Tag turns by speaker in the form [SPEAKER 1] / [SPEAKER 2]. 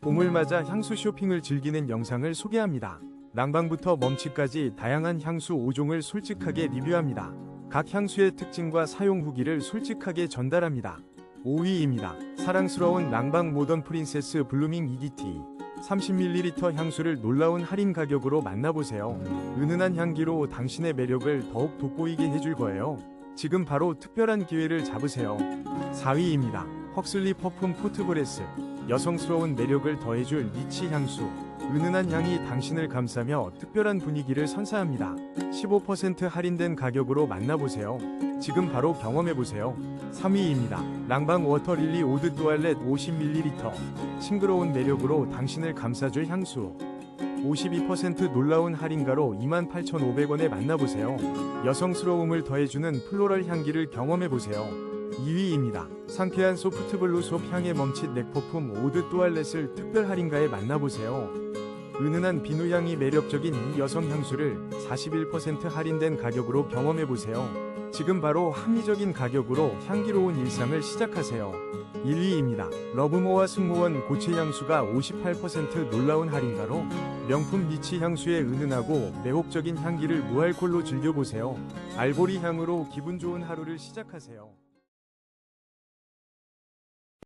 [SPEAKER 1] 봄을 맞아 향수 쇼핑을 즐기는 영상을 소개합니다. 랑방부터 멈치까지 다양한 향수 5종을 솔직하게 리뷰합니다. 각 향수의 특징과 사용 후기를 솔직하게 전달합니다. 5위입니다. 사랑스러운 랑방 모던 프린세스 블루밍 EDT 30ml 향수를 놀라운 할인 가격으로 만나보세요. 은은한 향기로 당신의 매력을 더욱 돋보이게 해줄 거예요. 지금 바로 특별한 기회를 잡으세요. 4위입니다. 헉슬리 퍼퓸 포트브레스 여성스러운 매력을 더해줄 니치 향수. 은은한 향이 당신을 감싸며 특별한 분위기를 선사합니다. 15% 할인된 가격으로 만나보세요. 지금 바로 경험해보세요. 3위입니다. 랑방 워터 릴리 오드 뚜알렛 50ml. 싱그러운 매력으로 당신을 감싸줄 향수. 52% 놀라운 할인가로 28,500원에 만나보세요. 여성스러움을 더해주는 플로럴 향기를 경험해보세요. 2위입니다. 상쾌한 소프트블루 솝 향의 멈칫 넥퍼퓸 오드 또알렛을 특별 할인가에 만나보세요. 은은한 비누향이 매력적인 이 여성 향수를 41% 할인된 가격으로 경험해보세요. 지금 바로 합리적인 가격으로 향기로운 일상을 시작하세요. 1위입니다. 러브모와 승모원 고체 향수가 58% 놀라운 할인가로 명품 니치 향수의 은은하고 매혹적인 향기를 무알콜로 즐겨보세요. 알보리 향으로 기분 좋은 하루를 시작하세요.